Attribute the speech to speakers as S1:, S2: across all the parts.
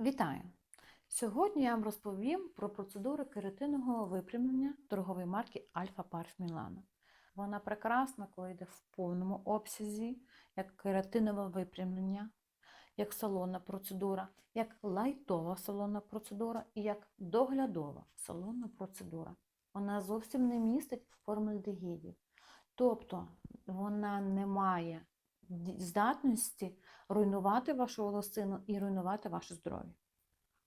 S1: Вітаю! Сьогодні я вам розповім про процедуру кератинового випрямлення торгової марки Альфа Парф Мілано. Вона прекрасна, коли йде в повному обсязі, як кератинове випрямлення, як салонна процедура, як лайтова салонна процедура і як доглядова салонна процедура. Вона зовсім не містить формальдегідів. Тобто вона не має здатності руйнувати вашу волосину і руйнувати ваше здоров'я.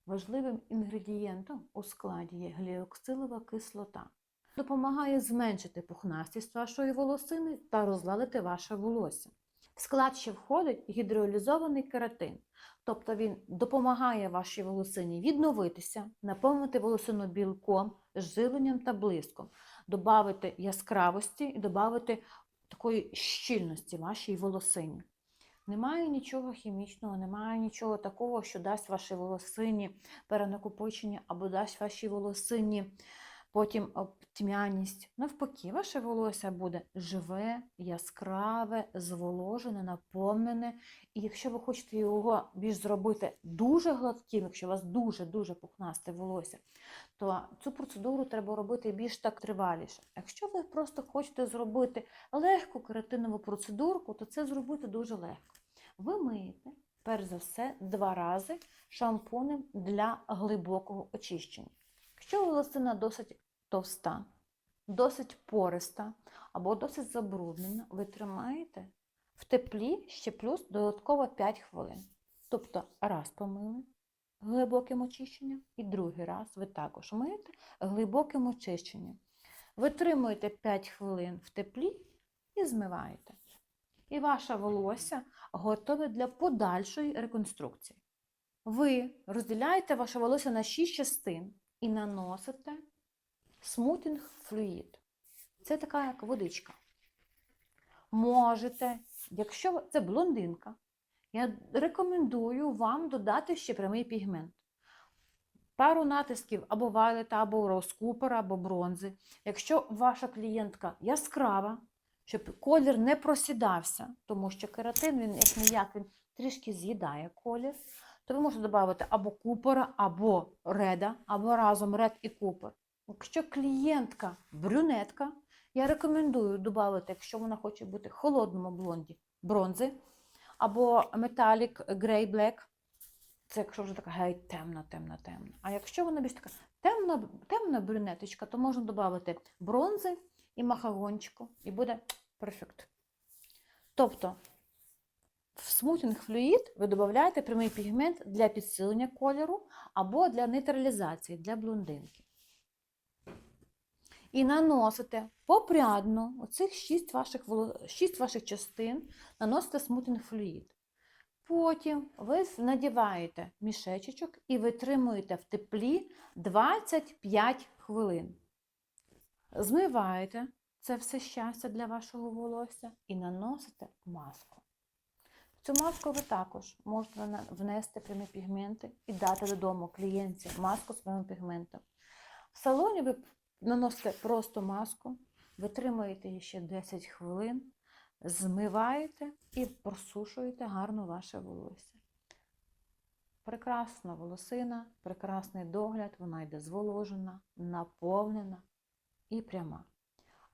S1: Важливим інгредієнтом у складі є гліоксилова кислота. Допомагає зменшити пухнастість вашої волосини та розладити ваше волосся. В склад ще входить гідролізований кератин, тобто він допомагає вашій волосині відновитися, наповнити волосину білком, живленням та блиском, додати яскравості і додати такої щільності вашій волосині. Немає нічого хімічного, немає нічого такого, що дасть вашій волосині перенакопичення або дасть вашій волосині потім тьмяність. Навпаки, ваше волосся буде живе, яскраве, зволожене, наповнене. І якщо ви хочете його більш зробити дуже гладким, якщо у вас дуже-дуже пухнасте волосся, то цю процедуру треба робити більш так триваліше. Якщо ви просто хочете зробити легку кератинову процедурку, то це зробити дуже легко. Ви миєте, перш за все, два рази шампунем для глибокого очищення. Якщо волосина досить товста, досить пориста або досить забруднена, ви тримаєте в теплі ще плюс додатково 5 хвилин. Тобто раз помили глибоким очищенням, і другий раз ви також миєте глибоким очищенням. Витримуєте 5 хвилин в теплі і змиваєте. І ваше волосся готове для подальшої реконструкції. Ви розділяєте ваше волосся на 6 частин і наносите смутінг флюїд. Це така як водичка. Можете, якщо це блондинка, я рекомендую вам додати ще прямий пігмент. Пару натисків або вайлета, або роскупера, або бронзи. Якщо ваша клієнтка яскрава, щоб колір не просідався, тому що кератин, він як ніяк, він трішки з'їдає колір, то ви можете додати або купора, або реда, або разом ред і купор. Якщо клієнтка брюнетка, я рекомендую додати, якщо вона хоче бути холодному блонді, бронзи, або металік грей блек. Це якщо вже така геть темна, темна, темна. А якщо вона більш така темна, темна брюнеточка, то можна додати бронзи і махагончику, і буде перфект. Тобто в смутінг флюїд ви додаєте прямий пігмент для підсилення кольору або для нейтралізації для блондинки. І наносите попрядно оцих 6 ваших, 6 ваших частин, наносите смутінг флюїд. Потім ви надіваєте мішечечок і витримуєте в теплі 25 хвилин. Змиваєте це все щастя для вашого волосся і наносите маску. В цю маску ви також можете внести прямі пігменти і дати додому клієнтці маску з прямим пігментом. В салоні ви наносите просто маску, витримуєте її ще 10 хвилин, змиваєте і просушуєте гарно ваше волосся. Прекрасна волосина, прекрасний догляд, вона йде зволожена, наповнена і пряма.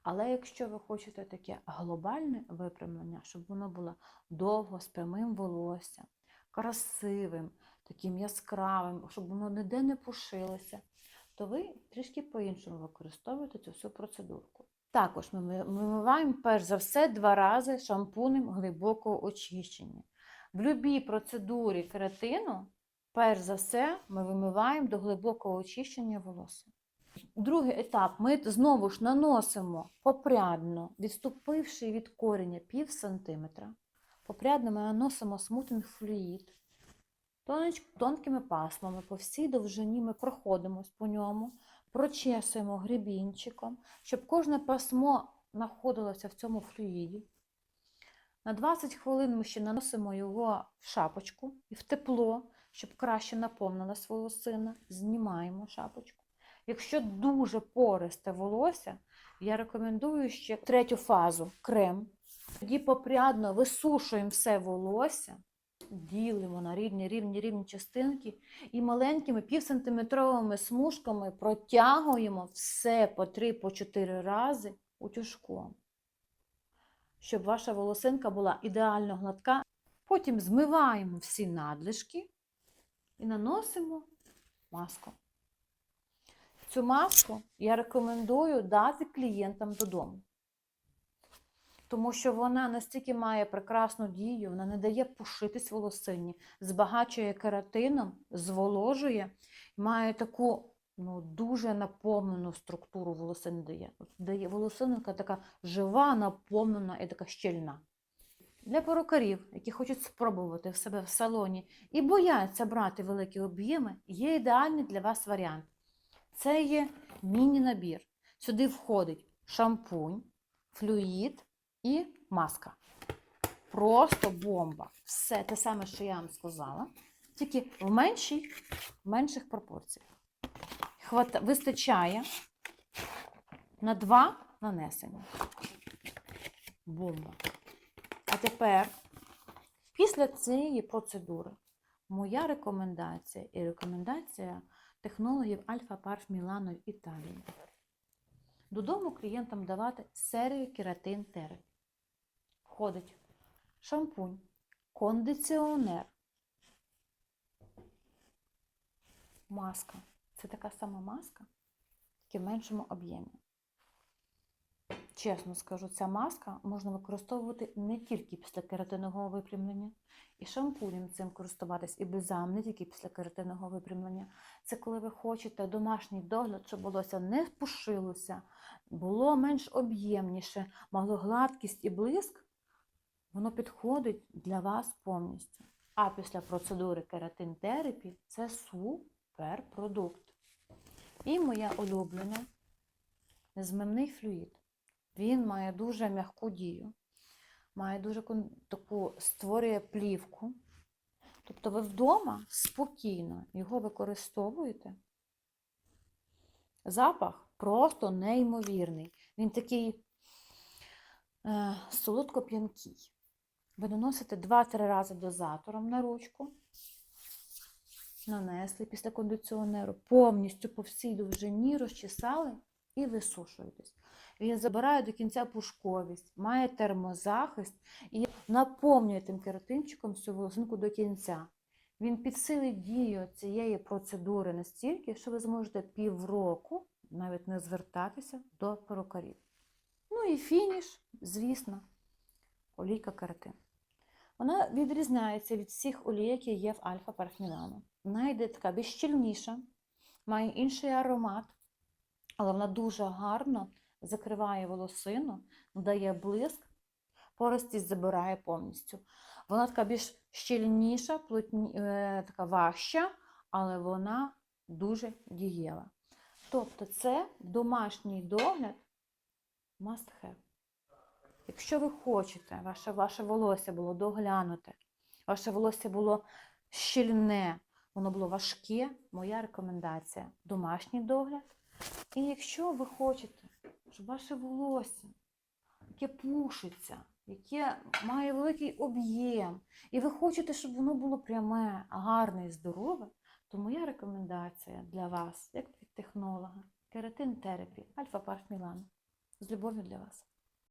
S1: Але якщо ви хочете таке глобальне випрямлення, щоб воно було довго з прямим волоссям, красивим, таким яскравим, щоб воно ніде не пушилося, то ви трішки по-іншому використовуєте цю всю процедурку. Також ми ми- вимиваємо перш за все два рази шампунем глибокого очищення. В будь-якій процедурі кератину, перш за все, ми вимиваємо до глибокого очищення волосся. Другий етап ми знову ж наносимо попрядно, відступивши від кореня пів сантиметра. Попрядно ми наносимо смутинг флюїд. Тонкими пасмами по всій довжині ми проходимось по ньому, прочесуємо гребінчиком, щоб кожне пасмо знаходилося в цьому флюїді. На 20 хвилин ми ще наносимо його в шапочку і в тепло, щоб краще наповнилась волосина. Знімаємо шапочку. Якщо дуже пористе волосся, я рекомендую ще третю фазу крем. Тоді попрядно висушуємо все волосся, ділимо на рівні, рівні, рівні частинки і маленькими півсантиметровими смужками протягуємо все по 3-4 рази утюжком, щоб ваша волосинка була ідеально гладка. Потім змиваємо всі надлишки і наносимо маску. Цю маску я рекомендую дати клієнтам додому. Тому що вона настільки має прекрасну дію, вона не дає пушитись волосині, збагачує кератином, зволожує, має таку ну, дуже наповнену структуру волосини дає. Дає волосинка така жива, наповнена і така щільна. Для перукарів, які хочуть спробувати в себе в салоні і бояться брати великі об'єми, є ідеальний для вас варіант. Це є міні-набір. Сюди входить шампунь, флюїд і маска. Просто бомба. Все те саме, що я вам сказала, тільки в, меншій, в менших пропорціях. Хвата, вистачає на два нанесення. Бомба. А тепер, після цієї процедури, моя рекомендація і рекомендація технологів Альфа Парф Мілано в Італії. Додому клієнтам давати серію кератин терапі. Входить шампунь, кондиціонер, маска. Це така сама маска, тільки в меншому об'ємі. Чесно скажу, ця маска можна використовувати не тільки після кератинового випрямлення, і шампунем цим користуватись, і бальзам не тільки після кератинового випрямлення. Це коли ви хочете домашній догляд, щоб волосся не пушилося, було менш об'ємніше, мало гладкість і блиск, воно підходить для вас повністю. А після процедури кератин терапі це суперпродукт. І моя улюблена незмивний флюїд. Він має дуже м'яку дію, має дуже таку створює плівку. Тобто ви вдома спокійно його використовуєте. Запах просто неймовірний. Він такий е, солодко-п'янкий. Ви наносите 2-3 рази дозатором на ручку, нанесли після кондиціонеру, повністю по всій довжині розчесали і висушуєтесь. Він забирає до кінця пушковість, має термозахист і наповнює тим кератинчиком всю волосинку до кінця. Він підсилить дію цієї процедури настільки, що ви зможете півроку навіть не звертатися до перукарів. Ну і фініш, звісно, олійка кератин. Вона відрізняється від всіх олій, які є в Альфа Парфмілано. Вона йде така більш щільніша, має інший аромат, але вона дуже гарно закриває волосину, дає блиск, поростість забирає повністю. Вона така більш щільніша, плотні, е, така важча, але вона дуже дієва. Тобто це домашній догляд must have. Якщо ви хочете, ваше, ваше волосся було доглянуте, ваше волосся було щільне, воно було важке, моя рекомендація домашній догляд. І якщо ви хочете, щоб ваше волосся, яке пушиться, яке має великий об'єм, і ви хочете, щоб воно було пряме, гарне і здорове, то моя рекомендація для вас, як від технолога, кератин терапі, альфа парф Мілан. З любов'ю для вас.